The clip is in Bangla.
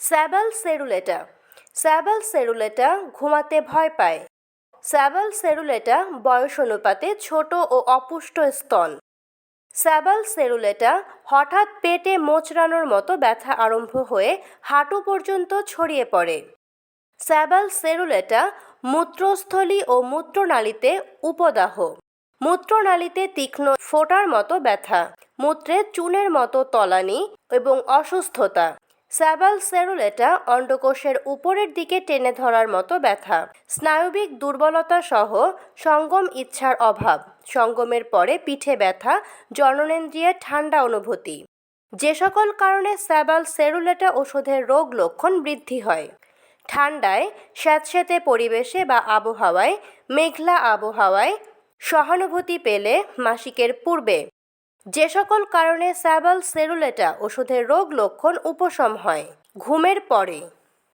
স্যাবাল সেরুলেটা। স্যাবাল সেরুলেটা ঘুমাতে ভয় পায়। স্যাবাল সেরুলেটা বয়স অনুপাতে ছোট ও অপুষ্ট স্তন। স্যাবাল সেরুলেটা হঠাৎ পেটে মোচড়ানোর মতো ব্যথা আরম্ভ হয়ে হাঁটু পর্যন্ত ছড়িয়ে পড়ে। স্যাবাল সেরুলেটা মূত্রস্থলী ও মূত্রনালীতে উপদাহ। মূত্রনালীতে তীক্ষ্ণ ফোঁটার মতো ব্যথা মূত্রে চুনের মতো তলানি এবং অসুস্থতা। স্যাবাল সেরুলেটা অন্ডকোষের উপরের দিকে টেনে ধরার মতো ব্যথা। স্নায়বিক দুর্বলতা সহ সঙ্গম ইচ্ছার অভাব। সঙ্গমের পরে পিঠে ব্যথা, জননেন্দ্রিয়ে ঠান্ডা অনুভূতি। যে সকল কারণে স্যাবাল সেরুলেটা ওষুধের রোগ লক্ষণ বৃদ্ধি হয়। ঠান্ডায় স্যাঁতস্যাঁতে পরিবেশে বা আবহাওয়ায়, মেঘলা আবহাওয়ায় সহানুভূতি পেলে মাসিকের পূর্বে যে সকল কারণে স্যাবাল সেরুলেটা ওষুধের রোগ লক্ষণ উপশম হয়। ঘুমের পরে।